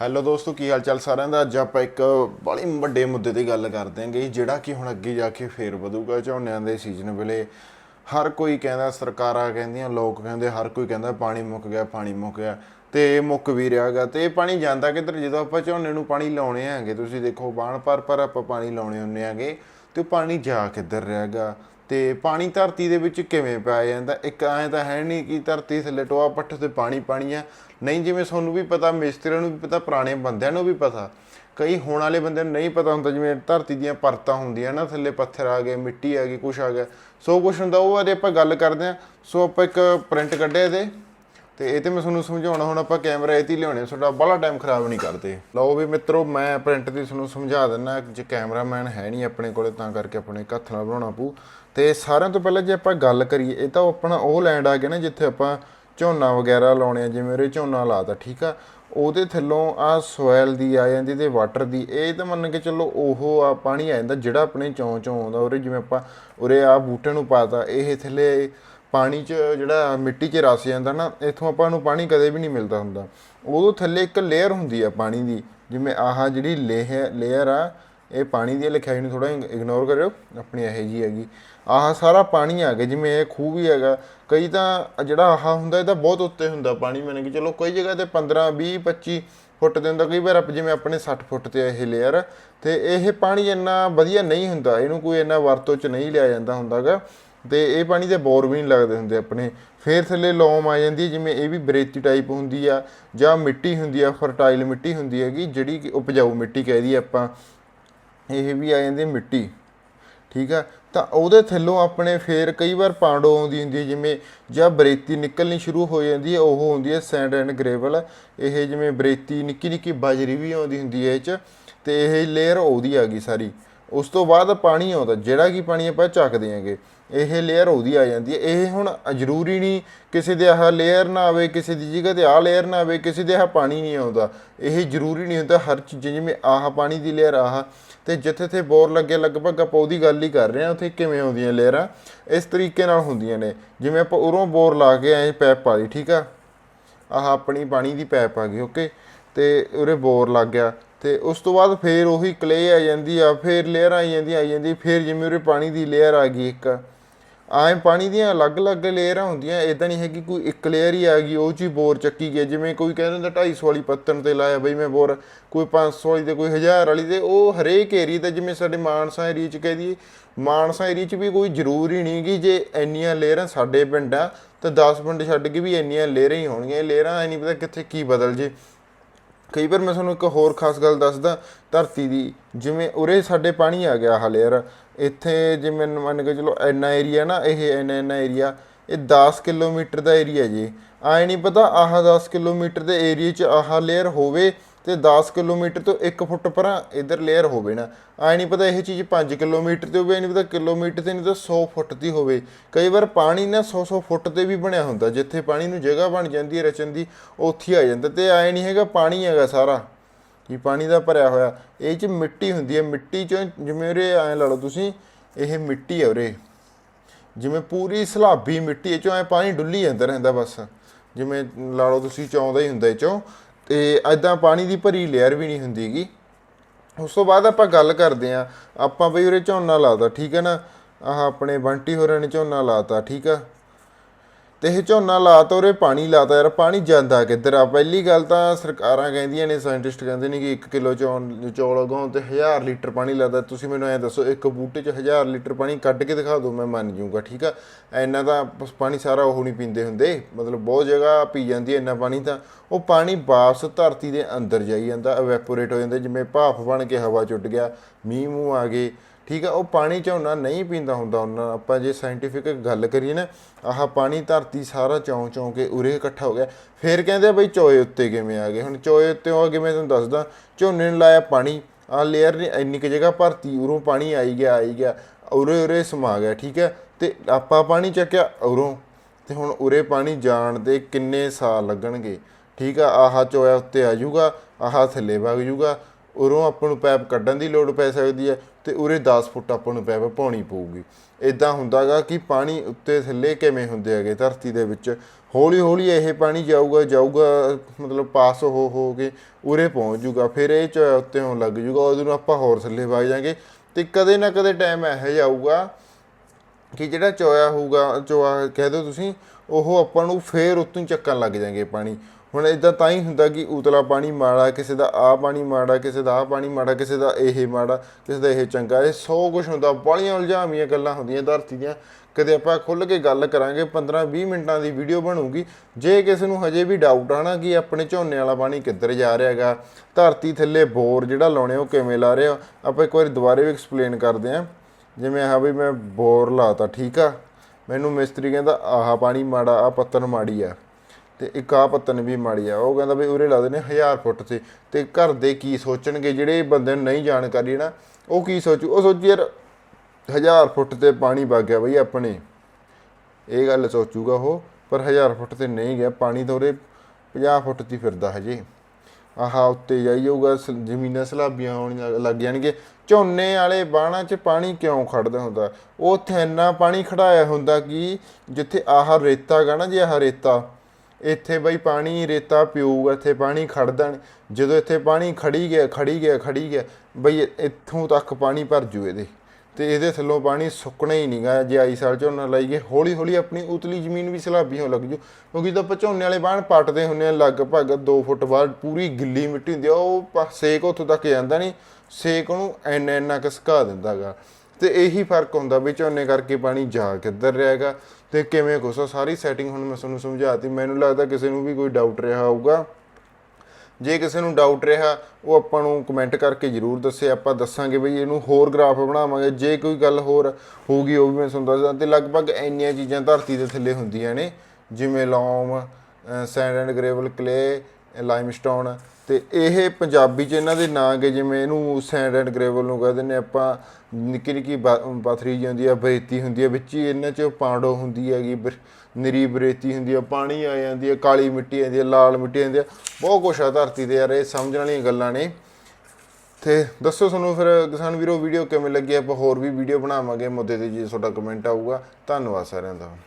Hello ਦੋਸਤੋ, ਕੀ ਹਾਲ ਚਾਲ ਸਾਰਿਆਂ ਦਾ? ਅੱਜ ਆਪਾਂ ਇੱਕ ਬੜੀ ਵੱਡੇ ਮੁੱਦੇ ਤੇ ਗੱਲ ਕਰਦੇ ਹਾਂਗੇ ਜਿਹੜਾ ਕਿ ਹੁਣ ਅੱਗੇ ਜਾ ਕੇ ਫੇਰ ਵਧੂਗਾ ਝੋਨਿਆਂ ਦੇ ਸੀਜ਼ਨ ਵੇਲੇ। ਹਰ ਕੋਈ ਕਹਿੰਦਾ ਸਰਕਾਰਾਂ ਕਹਿੰਦੀਆਂ, ਲੋਕ ਕਹਿੰਦੇ, ਹਰ ਕੋਈ ਕਹਿੰਦਾ ਪਾਣੀ ਮੁੱਕ ਗਿਆ, ਪਾਣੀ ਮੁੱਕ ਗਿਆ। ਤੇ ਮੁੱਕ ਵੀ ਰਿਹਾਗਾ ਤੇ ਇਹ ਪਾਣੀ ਜਾਂਦਾ ਕਿੱਧਰ? ਜਦੋਂ ਆਪਾਂ ਝੋਨੇ ਨੂੰ ਪਾਣੀ ਲਾਉਣੇ ਆਂਗੇ ਤੁਸੀਂ ਦੇਖੋ ਬਾਣ ਪਰ ਪਰ ਆਪਾਂ ਪਾਣੀ ਲਾਉਣੇ ਹੁੰਨੇ ਆਂਗੇ ਤੇ ਉਹ ਪਾਣੀ ਜਾ ਕਿੱਧਰ ਰਿਹਾਗਾ? ਤੇ ਪਾਣੀ ਧਰਤੀ ਦੇ ਵਿੱਚ ਕਿਵੇਂ ਪਾਇਆ ਜਾਂਦਾ? ਇੱਕ ਐਂ ਤਾਂ ਹੈ ਨਹੀਂ ਕਿ ਧਰਤੀ ਥੱਲੇ ਟੋਆ ਪੱਠ ਤੇ ਪਾਣੀ ਪਾਣੀ ਆ। ਨਹੀਂ, ਜਿਵੇਂ ਤੁਹਾਨੂੰ ਵੀ ਪਤਾ, ਮਿਸਤਰੀਆਂ ਨੂੰ ਵੀ ਪਤਾ, ਪੁਰਾਣੇ ਬੰਦਿਆਂ ਨੂੰ ਵੀ ਪਤਾ। ਕਈ ਹੋਣ ਵਾਲੇ ਬੰਦਿਆਂ ਨੂੰ ਨਹੀਂ ਪਤਾ ਹੁੰਦਾ, ਜਿਵੇਂ ਧਰਤੀ ਦੀਆਂ ਪਰਤਾਂ ਹੁੰਦੀਆਂ ਨਾ, ਥੱਲੇ ਪੱਥਰ ਆ ਗਏ, ਮਿੱਟੀ ਆ ਗਈ, ਕੁਛ ਆ ਗਿਆ। ਸੋ ਕੁਛ ਹੁੰਦਾ, ਉਹ ਬਾਰੇ ਆਪਾਂ ਗੱਲ ਕਰਦੇ ਆ ਸੋ ਆਪਾਂ ਇੱਕ ਪ੍ਰਿੰਟ ਕੱਢਿਆ ਇਹਦੇ। ਤੇ ਇਹ ਤੇ ਮੈਂ ਤੁਹਾਨੂੰ ਸਮਝਾਉਣਾ, ਹੁਣ ਆਪਾਂ ਕੈਮਰਾ ਇਹ ਤੇ ਹੀ ਲਿਆਉਣੇ ਤੁਹਾਡਾ ਬੜਾ ਟਾਈਮ ਖਰਾਬ ਨਹੀਂ ਕਰਦੇ। ਲਓ ਵੀ ਮਿੱਤਰੋ, ਮੈਂ ਪ੍ਰਿੰਟ ਦੀ ਤੁਹਾਨੂੰ ਸਮਝਾ ਦਿੰਦਾ, ਜੇ ਕੈਮਰਾਮੈਨ ਹੈ ਨਹੀਂ ਆਪਣੇ ਕੋਲੇ, ਤਾਂ ਕਰਕੇ ਆਪਣੇ ਹੱਥ ਨਾਲ ਬਣਾਉਣਾ ਪਊ। ਤੇ ਸਾਰਿਆਂ ਤੋਂ ਪਹਿਲਾਂ ਜੇ ਆਪਾਂ ਗੱਲ ਕਰੀਏ, ਇਹ ਤਾਂ ਆਪਣਾ ਉਹ ਲੈਂਡ ਆ ਗਿਆ ਨਾ ਜਿੱਥੇ ਆਪਾਂ ਝੋਨਾ ਵਗੈਰਾ ਲਾਉਣੇ ਆ, ਜਿਵੇਂ ਉਰੇ ਝੋਨਾ ਲਾਤਾ ਠੀਕ ਆ? ਉਹਦੇ ਥੱਲੋਂ ਆ ਸੋਇਲ ਦੀ ਆ ਜਾਂਦੀ ਤੇ ਵਾਟਰ ਦੀ, ਇਹ ਤਾਂ ਮੰਨ ਕੇ ਚੱਲੋ ਉਹ ਆ ਪਾਣੀ ਆ ਜਾਂਦਾ ਜਿਹੜਾ ਆਪਣੇ ਚੋਂ ਚੋਂ ਆਉਂਦਾ ਉਰੇ, ਜਿਵੇਂ ਆਪਾਂ ਉਰੇ ਆ ਬੂਟੇ ਨੂੰ ਪਾਤਾ ਇਹ ਥੱਲੇ ਪਾਣੀ 'ਚ ਜਿਹੜਾ ਮਿੱਟੀ 'ਚ ਰਸ ਜਾਂਦਾ ਨਾ, ਇੱਥੋਂ ਆਪਾਂ ਨੂੰ ਪਾਣੀ ਕਦੇ ਵੀ ਨਹੀਂ ਮਿਲਦਾ ਹੁੰਦਾ। ਉਦੋਂ ਥੱਲੇ ਇੱਕ ਲੇਅਰ ਹੁੰਦੀ ਆ ਪਾਣੀ ਦੀ, ਜਿਵੇਂ ਆਹ ਜਿਹੜੀ ਲੇਅਰ ਲੇਅਰ ਆ, ਇਹ ਪਾਣੀ ਦੀ ਲਿਖਾਈ ਨੂੰ ਥੋੜਾ ਇਗਨੋਰ ਕਰਿਓ, ਆਪਣੀ ਇਹ ਜੀ ਹੈਗੀ। ਆਹ ਸਾਰਾ ਪਾਣੀ ਆ ਗਿਆ ਜਿਵੇਂ ਇਹ ਖੂਹ ਵੀ ਹੈਗਾ, ਕਈ ਤਾਂ ਜਿਹੜਾ ਆਹ ਹੁੰਦਾ, ਇਹ ਤਾਂ ਬਹੁਤ ਉੱਤੇ ਹੁੰਦਾ ਪਾਣੀ, ਮੰਨ ਕਿ ਚਲੋ ਕਈ ਜਗ੍ਹਾ ਤੇ 15 20 25 ਫੁੱਟ ਦੇ ਹੁੰਦਾ, ਕਈ ਵਾਰ ਆਪ- ਜਿਵੇਂ ਆਪਣੇ 60 ਫੁੱਟ ਤੇ ਇਹ ਲੇਅਰ ਤੇ ਇਹ ਪਾਣੀ ਇੰਨਾ ਵਧੀਆ ਨਹੀਂ ਹੁੰਦਾ, ਇਹਨੂੰ ਕੋਈ ਇੰਨਾ ਵਰਤੋਂ ਚ ਨਹੀਂ ਲਿਆ ਜਾਂਦਾ ਹੁੰਦਾਗਾ, ਤੇ ਇਹ ਪਾਣੀ ਦੇ ਬੋਰ ਵੀ ਨਹੀਂ ਲੱਗਦੇ ਹੁੰਦੇ ਆਪਣੇ। ਫੇਰ ਥੱਲੇ ਲੋਮ ਆ ਜਾਂਦੀ ਹੈ, ਜਿਵੇਂ ਇਹ ਵੀ ਬਰੇਤੀ ਟਾਈਪ ਹੁੰਦੀ ਆ, ਜਾਂ ਮਿੱਟੀ ਹੁੰਦੀ ਆ ਫਰਟਾਈਲ ਮਿੱਟੀ ਹੁੰਦੀ ਹੈਗੀ, ਜਿਹੜੀ ਕਿ ਉਪਜਾਊ ਮਿੱਟੀ ਕਹਿ ਦਈਏ ਆਪਾਂ, ਇਹ ਵੀ ਆ ਜਾਂਦੀ ਮਿੱਟੀ, ਠੀਕ ਆ? ਤਾਂ ਉਹਦੇ ਥੱਲੋਂ ਆਪਣੇ ਫੇਰ ਕਈ ਵਾਰ ਪਾਂਡੋ ਆਉਂਦੀ ਹੁੰਦੀ ਹੈ, ਜਿਵੇਂ ਜਾਂ ਬਰੇਤੀ ਨਿਕਲਣੀ ਸ਼ੁਰੂ ਹੋ ਜਾਂਦੀ ਹੈ, ਉਹ ਹੁੰਦੀ ਹੈ ਸੈਂਡ ਐਂਡ ਗ੍ਰੇਵਲ। ਇਹ ਜਿਵੇਂ ਬਰੇਤੀ ਨਿੱਕੀ ਨਿੱਕੀ ਬਜਰੀ ਵੀ ਆਉਂਦੀ ਹੁੰਦੀ ਹੈ ਇਹ ਚ, ਤੇ ਇਹ ਲੇਅਰ ਉਹਦੀ ਆ ਗਈ ਸਾਰੀ। ਉਸ ਤੋਂ ਬਾਅਦ ਪਾਣੀ ਆਉਂਦਾ, ਜਿਹੜਾ ਕਿ ਪਾਣੀ ਆਪਾਂ ਚੱਕਦੇ ਆਂਗੇ ਇਹ ਲੇਅਰ ਉਹਦੀ ਆ ਜਾਂਦੀ ਹੈ। ਇਹ ਹੁਣ ਜ਼ਰੂਰੀ ਨਹੀਂ ਕਿਸੇ ਦੇ ਆਹ ਲੇਅਰ ਨਾ ਆਵੇ, ਕਿਸੇ ਦੀ ਜਗ੍ਹਾ ਤੇ ਆਹ ਲੇਅਰ ਨਾ ਆਵੇ, ਕਿਸੇ ਦੇ ਆਹ ਪਾਣੀ ਨਹੀਂ ਆਉਂਦਾ। ਇਹ ਜ਼ਰੂਰੀ ਨਹੀਂ ਹੁੰਦਾ ਹਰ ਚੀਜ਼, ਜਿਵੇਂ ਆਹ ਪਾਣੀ ਦੀ ਲੇਅਰ ਆਹ, ਤੇ ਜਿੱਥੇ ਤੇ ਬੋਰ ਲੱਗੇ, ਲਗਭਗ ਆਪਾਂ ਉਹਦੀ ਗੱਲ ਹੀ ਕਰ ਰਹੇ ਹਾਂ, ਉੱਥੇ ਕਿਵੇਂ ਆਉਂਦੀਆਂ ਲੇਅਰਾਂ ਇਸ ਤਰੀਕੇ ਨਾਲ ਹੁੰਦੀਆਂ ਨੇ। ਜਿਵੇਂ ਆਪਾਂ ਉਰੋਂ ਬੋਰ ਲਾ ਕੇ ਐਂ ਪੈਪ ਪਾ ਲਈ, ਠੀਕ ਆ? ਆਹ ਆਪਣੀ ਪਾਣੀ ਦੀ ਪੈਪ ਆ ਗਈ ਓਕੇ ਤੇ ਉਰੇ ਬੋਰ ਲੱਗ ਗਿਆ। ਤੇ ਉਸ ਤੋਂ ਬਾਅਦ ਫੇਰ ਉਹੀ ਕਲੇ ਆ ਜਾਂਦੀ ਆ, ਫੇਰ ਲੇਅਰ ਆ ਜਾਂਦੀ ਆ ਜਾਂਦੀ, ਫੇਰ ਜਿਵੇਂ ਉਰੇ ਪਾਣੀ ਦੀ ਲੇਅਰ ਆ ਗਈ ਇੱਕ। ਆਏ ਪਾਣੀ ਦੀਆਂ ਅਲੱਗ-ਅਲੱਗ ਲੇਅਰਾਂ ਹੁੰਦੀਆਂ ਇਦਾਂ ਨਹੀਂ ਹੈ ਕਿ ਕੋਈ ਇੱਕ ਲੇਅਰ ਹੀ ਆ ਗਈ, ਉਹ 'ਚ ਹੀ ਬੋਰ ਚੱਕੀ ਗਿਆ ਜਿਵੇਂ ਕੋਈ ਕਹਿੰਦਾ ਹੁੰਦਾ 250 ਵਾਲੀ ਪੱਤਨ ਤੇ ਲਾਇਆ ਬਈ ਮੈਂ ਬੋਰ, ਕੋਈ 500 ਵਾਲੀ ਤੇ ਕੋਈ 1000 ਵਾਲੀ ਤੇ ਉਹ ਹਰੇਕ ਏਰੀਆ ਤੇ ਜਿਵੇਂ ਸਾਡੇ ਮਾਨਸਾ ਏਰੀਆ 'ਚ ਕਹਿ ਦਈਏ, ਮਾਨਸਾ ਏਰੀਆ 'ਚ ਵੀ ਕੋਈ ਜ਼ਰੂਰੀ ਨਹੀਂ ਕਿ ਜੇ ਇੰਨੀਆਂ ਲੇਅਰਾਂ ਸਾਡੇ ਪਿੰਡ ਆ, ਤਾਂ 10 ਪਿੰਡ ਛੱਡ ਕੇ ਵੀ ਇੰਨੀਆਂ ਲੇਅਰਾਂ ਹੀ ਹੋਣਗੀਆਂ। ਲੇਅਰਾਂ ਐ ਨਹੀਂ ਪਤਾ ਕਿੱਥੇ ਕੀ ਬਦਲ ਜੇ। ਕਈ ਵਾਰ ਮੈਂ ਤੁਹਾਨੂੰ ਇੱਕ ਹੋਰ ਖਾਸ ਗੱਲ ਦੱਸਦਾ, ਧਰਤੀ ਦੀ, ਜਿਵੇਂ ਉਰੇ ਸਾਡੇ ਪਾਣੀ ਆ ਗਿਆ ਹਾਲੇ ਯਾਰ, ਇੱਥੇ ਜਿਵੇਂ ਮੰਨ ਕੇ ਚਲੋ ਇੰਨਾ ਏਰੀਆ ਨਾ, ਇਹ ਇੰਨਾ ਇੰਨਾ ਏਰੀਆ ਇਹ 10 ਕਿਲੋਮੀਟਰ ਦਾ ਏਰੀਆ ਜੀ। ਆਏ ਨਹੀਂ ਪਤਾ ਆਹ 10 ਕਿਲੋਮੀਟਰ ਦੇ ਏਰੀਆ 'ਚ ਆਹ ਲੇਅਰ ਹੋਵੇ ਤੇ 10 ਕਿਲੋਮੀਟਰ ਤੋਂ 1 ਫੁੱਟ ਪਰਾਂ ਇਧਰ ਲੇਅਰ ਹੋਵੇ ਨਾ, ਆਏ ਨਹੀਂ ਪਤਾ ਇਹ ਚੀਜ਼ 5 ਕਿਲੋਮੀਟਰ ਤੇ ਹੋਵੇ ਨਹੀਂ ਪਤਾ ਕਿਲੋਮੀਟਰ ਤੇ ਨਹੀਂ ਤਾਂ 100 ਫੁੱਟ ਦੀ ਹੋਵੇ। ਕਈ ਵਾਰ ਪਾਣੀ ਨਾ 100-100 ਫੁੱਟ ਤੇ ਵੀ ਬਣਿਆ ਹੁੰਦਾ, ਜਿੱਥੇ ਪਾਣੀ ਨੂੰ ਜਗ੍ਹਾ ਬਣ ਜਾਂਦੀ ਹੈ ਰਚਨ ਦੀ, ਉੱਥੇ ਆ ਜਾਂਦਾ ਤੇ ਆਏ ਨਹੀਂ ਹੈਗਾ ਪਾਣੀ ਹੈਗਾ ਸਾਰਾ ਕੀ ਪਾਣੀ ਦਾ ਭਰਿਆ ਹੋਇਆ। ਇਹ ਚ ਮਿੱਟੀ ਹੁੰਦੀ ਹੈ, ਮਿੱਟੀ ਚੋਂ ਜਿਵੇਂ ਉਰੇ ਐ ਲਾ ਲਓ ਤੁਸੀਂ, ਇਹ ਮਿੱਟੀ ਹੈ ਉਰੇ। ਜਿਵੇਂ ਪੂਰੀ ਸਲਾਬੀ ਮਿੱਟੀ ਇਹ ਚੋਂ ਐ ਪਾਣੀ ਡੁੱਲੀ ਜਾਂਦਾ ਰਹਿੰਦਾ ਬਸ। ਜਿਵੇਂ ਲਾ ਲਓ ਤੁਸੀਂ ਚੌਂਦਾ ਹੀ ਹੁੰਦਾ ਇਹ ਚੋਂ ਤੇ ਐਦਾਂ ਪਾਣੀ ਦੀ ਭਰੀ ਲੇਅਰ ਵੀ ਨਹੀਂ ਹੁੰਦੀਗੀ ਉਸ ਤੋਂ ਬਾਅਦ ਆਪਾਂ ਗੱਲ ਕਰਦੇ ਆ ਆਪਾਂ ਬਈ ਉਰੇ ਝੋਨਾ ਲਾਦਾ ਠੀਕ ਹੈ ਨਾ? ਆਹ ਆਪਣੇ ਬੰਟੀ ਹੋਰਾਂ ਨੇ ਝੋਨਾ ਲਾਤਾ, ਠੀਕ ਆ? ਤੇ ਇਹ ਝੋਨਾ ਲਾਤਾ ਉਰੇ ਪਾਣੀ ਲਾਤਾ ਯਾਰ, ਪਾਣੀ ਜਾਂਦਾ ਕਿੱਧਰ ਆ? ਪਹਿਲੀ ਗੱਲ ਤਾਂ ਸਰਕਾਰਾਂ ਕਹਿੰਦੀਆਂ ਨੇ ਸਾਇੰਟਿਸਟ ਕਹਿੰਦੇ ਨੇ ਕਿ 1 ਕਿਲੋ ਚੌਲ ਚੌਲ ਉਗਾਉਣ ਤੇ 1000 ਲੀਟਰ ਪਾਣੀ ਲੱਗਦਾ ਤੁਸੀਂ ਮੈਨੂੰ ਐ ਦੱਸੋ, ਇੱਕ ਬੂਟੇ 'ਚ 1000 ਲੀਟਰ ਪਾਣੀ ਕੱਢ ਕੇ ਦਿਖਾ ਦਿਓ, ਮੈਂ ਮੰਨ ਜਾਊਂਗਾ, ਠੀਕ ਆ? ਐਨਾ ਤਾਂ ਪਾਣੀ ਸਾਰਾ ਉਹ ਨਹੀਂ ਪੀਂਦੇ ਹੁੰਦੇ, ਮਤਲਬ ਬਹੁਤ ਜਗ੍ਹਾ ਪੀ ਜਾਂਦੀ ਐ ਇੰਨਾ ਪਾਣੀ ਤਾਂ। ਉਹ ਪਾਣੀ ਵਾਪਸ ਧਰਤੀ ਦੇ ਅੰਦਰ ਜਾਈ ਜਾਂਦਾ ਇਵੈਪੋਰੇਟ ਹੋ ਜਾਂਦਾ, ਜਿਵੇਂ ਭਾਫ ਬਣ ਕੇ ਹਵਾ ਚੁੱਟ ਗਿਆ ਮੀਂਹ ਮੂੰਹ ਆ ਗਏ ਠੀਕ ਆ, ਉਹ ਪਾਣੀ ਝੋਨਾ ਨਹੀਂ ਪੀਂਦਾ ਹੁੰਦਾ ਉਹਨਾਂ ਆਪਾਂ ਜੇ ਸਾਇੰਟੀਫਿਕ ਗੱਲ ਕਰੀਏ ਨਾ, ਆਹ ਪਾਣੀ ਧਰਤੀ ਸਾਰਾ ਚੌਂ ਚੌਂ ਕੇ ਉਰੇ ਇਕੱਠਾ ਹੋ ਗਿਆ। ਫਿਰ ਕਹਿੰਦੇ ਆ ਬਈ ਚੋਏ ਉੱਤੇ ਕਿਵੇਂ ਆ ਗਏ? ਹੁਣ ਚੋਏ ਉੱਤੇ ਹੋ ਗਏ ਮੈਂ ਤੁਹਾਨੂੰ ਦੱਸਦਾ? ਝੋਨੇ ਨੂੰ ਲਾਇਆ ਪਾਣੀ। ਆ ਲੇਅਰ ਨੇ ਇੰਨੀ ਕੁ ਜਗ੍ਹਾ ਭਰਤੀ, ਉਰੋਂ ਪਾਣੀ ਆਈ ਗਿਆ ਆਈ ਗਿਆ, ਉਰੇ ਉਰੇ ਸਮਾ ਗਿਆ, ਠੀਕ ਹੈ ਤੇ ਆਪਾਂ ਪਾਣੀ ਚੱਕਿਆ ਉਰੋਂ। ਤੇ ਹੁਣ ਉਰੇ ਪਾਣੀ ਜਾਣ ਦੇ ਕਿੰਨੇ ਸਾਲ ਲੱਗਣਗੇ? ਠੀਕ ਆ, ਆਹ ਚੋਇਆ ਉੱਤੇ ਆ ਜਾਊਗਾ, ਆਹ ਥੱਲੇ ਵਗ ਜਾਊਗਾ ਉਰੋਂ ਆਪਾਂ ਨੂੰ ਪੈਪ ਕੱਢਣ ਦੀ ਲੋੜ ਪੈ ਸਕਦੀ ਹੈ ਤੇ ਉਰੇ 10 ਫੁੱਟ ਆਪਾਂ ਨੂੰ ਪੈਪ ਪਾਉਣੀ ਪਊਗੀ। ਇਦਾਂ ਹੁੰਦਾਗਾ ਕਿ ਪਾਣੀ ਉੱਤੇ ਥੱਲੇ ਕਿਵੇਂ ਹੁੰਦੇ ਹੈਗੇ, ਧਰਤੀ ਦੇ ਵਿੱਚ ਹੌਲੀ ਹੌਲੀ ਇਹ ਪਾਣੀ ਜਾਊਗਾ ਜਾਊਗਾ, ਮਤਲਬ ਪਾਸ ਹੋ ਹੋ ਕੇ ਉਰੇ ਪਹੁੰਚ ਜੂਗਾ, ਫਿਰ ਇਹ ਚੋਇਆ ਉੱਤੇ ਹੋਣ ਲੱਗ ਜੂਗਾ, ਉਹਦੇ ਨੂੰ ਆਪਾਂ ਹੋਰ ਥੱਲੇ ਵਗ ਜਾਾਂਗੇ ਤੇ ਕਦੇ ਨਾ ਕਦੇ ਟਾਈਮ ਇਹੋ ਜਿਹਾ ਆਊਗਾ ਕਿ ਜਿਹੜਾ ਚੋਇਆ ਹੋਊਗਾ, ਚੋਆ ਕਹਿ ਦਿਓ ਤੁਸੀਂ, ਉਹ ਆਪਾਂ ਨੂੰ ਫੇਰ ਉੱਤੋਂ ਹੀ ਚੱਕਣ ਲੱਗ ਜਾਣਗੇ ਪਾਣੀ। ਹੁਣ ਇਦਾਂ ਤਾਂ ਹੀ ਹੁੰਦਾ ਕਿ ਉਤਲਾ ਪਾਣੀ ਮਾੜਾ, ਕਿਸੇ ਦਾ ਆ ਪਾਣੀ ਮਾੜਾ, ਕਿਸੇ ਦਾ ਆ ਪਾਣੀ ਮਾੜਾ, ਕਿਸੇ ਦਾ ਇਹ ਮਾੜਾ, ਕਿਸੇ ਦਾ ਇਹ ਚੰਗਾ। ਇਹ ਸੌ ਕੁਝ ਹੁੰਦਾ ਬੜੀਆਂ ਉਲਝਾਵੀਆਂ ਗੱਲਾਂ ਹੁੰਦੀਆਂ ਧਰਤੀ ਦੀਆਂ। ਕਦੇ ਆਪਾਂ ਖੁੱਲ ਕੇ ਗੱਲ ਕਰਾਂਗੇ 15-20 ਮਿੰਟਾਂ ਦੀ ਵੀਡੀਓ ਬਣੂਗੀ। ਜੇ ਕਿਸੇ ਨੂੰ ਹਜੇ ਵੀ ਡਾਊਟ ਆ ਨਾ ਕਿ ਆਪਣੇ ਝੋਨੇ ਵਾਲਾ ਪਾਣੀ ਕਿੱਧਰ ਜਾ ਰਿਹਾ ਹੈਗਾ, ਧਰਤੀ ਥੱਲੇ ਬੋਰ ਜਿਹੜਾ ਲਾਉਣੇ ਉਹ ਕਿਵੇਂ ਲਾ ਰਹੇ ਹੋ ਆਪਾਂ ਇੱਕ ਵਾਰੀ ਦੁਬਾਰੇ ਵੀ ਐਕਸਪਲੇਨ ਕਰਦੇ ਆਂ। ਜਿਵੇਂ ਆਹ ਵੀ ਮੈਂ ਬੋਰ ਲਾਤਾ, ਠੀਕ ਆ? ਮੈਨੂੰ ਮਿਸਤਰੀ ਕਹਿੰਦਾ, ਆਹ ਪਾਣੀ ਮਾੜਾ ਆ ਪੱਤਨ ਮਾੜੀ ਆ। ਤੇ ਇੱਕ ਆ ਪੱਤਨ ਵੀ ਮਾੜੀ ਆ, ਉਹ ਕਹਿੰਦਾ ਵੀ ਉਰੇ ਲਾ ਦੇਣੇ 1000 ਫੁੱਟ ਤੇ ਤੇ ਘਰ ਦੇ ਕੀ ਸੋਚਣਗੇ, ਜਿਹੜੇ ਬੰਦੇ ਨੂੰ ਨਹੀਂ ਜਾਣਕਾਰੀ ਨਾ, ਉਹ ਕੀ ਸੋਚੂ? ਉਹ ਸੋਚੀ ਯਾਰ 1000 ਫੁੱਟ ਤੇ ਪਾਣੀ ਵਗ ਗਿਆ ਬਈ ਆਪਣੇ। ਇਹ ਗੱਲ ਸੋਚੂਗਾ ਉਹ, ਪਰ 1000 ਫੁੱਟ ਤੇ ਨਹੀਂ ਗਿਆ, ਪਾਣੀ ਤਾਂ ਉਰੇ 50 ਫੁੱਟ 'ਚ ਹੀ ਫਿਰਦਾ ਹਜੇ। ਆਹਾ ਉੱਤੇ ਜਾਈ ਜਾਊਗਾ, ਸ- ਜ਼ਮੀਨਾਂ ਸਲਾਬੀਆਂ ਹੋਣੀਆਂ ਲੱਗ ਜਾਣਗੇ ਝੋਨੇ ਵਾਲੇ ਬਾਣਾ 'ਚ ਪਾਣੀ ਕਿਉਂ ਖੜਦਾ ਹੁੰਦਾ? ਉਹ ਉੱਥੇ ਇੰਨਾ ਪਾਣੀ ਖੜਾਇਆ ਹੁੰਦਾ ਕਿ ਜਿੱਥੇ ਆਹ ਰੇਤਾ ਗਾ ਨਾ, ਜੇ ਆਹ ਰੇਤਾ ਇੱਥੇ ਬਈ ਪਾਣੀ ਰੇਤਾ ਪਿਊਗਾ, ਇੱਥੇ ਪਾਣੀ ਖੜਦਾ ਨੀ। ਜਦੋਂ ਇੱਥੇ ਪਾਣੀ ਖੜੀ ਗਿਆ ਖੜੀ ਗਿਆ ਖੜੀ ਗਿਆ, ਬਈ ਇੱਥੋਂ ਤੱਕ ਪਾਣੀ ਭਰ ਜੂ ਇਹਦੇ। ਤੇ ਇਹਦੇ ਥੱਲੋਂ ਪਾਣੀ ਸੁੱਕਣਾ ਹੀ ਨਹੀਂਗਾ ਜੇ ਆਈ ਸਾਲ ਝੋਨਾ ਲਾਈਏ ਹੌਲੀ ਹੌਲੀ ਆਪਣੀ ਉਤਲੀ ਜ਼ਮੀਨ ਵੀ ਸਲਾਬੀ ਹੋਣ ਲੱਗ ਜੂ। ਕਿਉਂਕਿ ਜਦੋਂ ਆਪਾਂ ਝੋਨੇ ਵਾਲੇ ਬਾਣ ਪੱਟਦੇ ਹੁੰਦੇ ਆ, ਲਗਭਗ 2 ਫੁੱਟ ਬਾਅਦ ਪੂਰੀ ਗਿੱਲੀ ਮਿੱਟੀ ਹੁੰਦੀ ਆ, ਉਹ ਸੇਕ ਉੱਥੋਂ ਤੱਕ ਜਾਂਦਾ ਨਹੀਂ। ਸੇਕ ਉਹਨੂੰ ਇੰਨਾ ਇੰਨਾ ਕੁ ਸੁਕਾ ਦਿੰਦਾਗਾ। ਤੇ ਇਹੀ ਫ਼ਰਕ ਹੁੰਦਾ ਵੀ ਝੋਨੇ ਕਰਕੇ ਪਾਣੀ ਜਾ ਕਿੱਧਰ ਰਿਹਾ ਹੈਗਾ ਤੇ ਕਿਵੇਂ ਕੁਛ ਆ। ਸਾਰੀ ਸੈਟਿੰਗ ਹੁਣ ਮੈਂ ਤੁਹਾਨੂੰ ਸਮਝਾਤੀ। ਮੈਨੂੰ ਲੱਗਦਾ ਕਿਸੇ ਨੂੰ ਵੀ ਕੋਈ ਡਾਊਟ ਰਿਹਾ ਹੋਊਗਾ। ਜੇ ਕਿਸੇ ਨੂੰ ਡਾਊਟ ਰਿਹਾ, ਉਹ ਆਪਾਂ ਨੂੰ ਕਮੈਂਟ ਕਰਕੇ ਜਰੂਰ ਦੱਸੇ। ਆਪਾਂ ਦੱਸਾਂਗੇ ਬਈ ਇਹਨੂੰ ਹੋਰ ਗ੍ਰਾਫ ਬਣਾਵਾਂਗੇ। ਜੇ ਕੋਈ ਗੱਲ ਹੋਰ ਹੋਊਗੀ, ਉਹ ਵੀ ਮੈਂ ਤੁਹਾਨੂੰ ਦੱਸਦਾ। ਤੇ ਲਗਭਗ ਇੰਨੀਆਂ ਚੀਜ਼ਾਂ ਧਰਤੀ ਦੇ ਥੱਲੇ ਹੁੰਦੀਆਂ ਨੇ, ਜਿਵੇਂ ਲੌਮ ਸੈਂਡ ਐਂਡ ਗ੍ਰੇਵਲ ਕਲੇ ਲਾਈਮਸਟੋਨ ਤੇ ਇਹ ਪੰਜਾਬੀ ਚ ਇਹਨਾਂ ਦੇ ਨਾਂ ਗੇ ਜਿਵੇਂ ਇਹਨੂੰ ਸੈਂਡ ਐਂਡ ਗ੍ਰੇਵਲ ਨੂੰ ਕਹਿੰਦੇ ਨੇ ਆਪਾਂ। ਨਿੱਕੀ ਨਿੱਕੀ ਬਾ- ਪੱਥਰੀ ਜਿਹੀ ਹੁੰਦੀ ਆ, ਬਰੇਤੀ ਹੁੰਦੀ ਆ, ਵਿੱਚ ਹੀ ਇਹਨਾਂ ਚ ਪਾਂਡੋ ਹੁੰਦੀ ਹੈਗੀ, ਬਰ- ਬਰੇਤੀ ਹੁੰਦੀ ਆ, ਪਾਣੀ ਆ ਜਾਂਦੀ ਆ, ਕਾਲੀ ਮਿੱਟੀ ਆਉਂਦੀ ਆ, ਲਾਲ ਮਿੱਟੀ ਆਉਂਦੀ ਆ। ਬਹੁਤ ਕੁਛ ਆ ਧਰਤੀ ਤੇ ਯਾਰ, ਇਹ ਸਮਝਣ ਵਾਲੀਆਂ ਗੱਲਾਂ ਨੇ। ਤੇ ਦੱਸੋ ਤੁਹਾਨੂੰ ਫਿਰ ਕਿਸਾਨ ਵੀਰੋ ਵੀਡੀਓ ਕਿਵੇਂ ਲੱਗੀ? ਆਪਾਂ ਹੋਰ ਵੀ ਵੀਡੀਓ ਬਣਾਵਾਂਗੇ। ਮੁੱਦੇ ਤੇ ਜੇ ਤੁਹਾਡਾ ਕਮੈਂਟ ਆਊਗਾ, ਧੰਨਵਾਦ ਸਾਰਿਆਂ ਦਾ।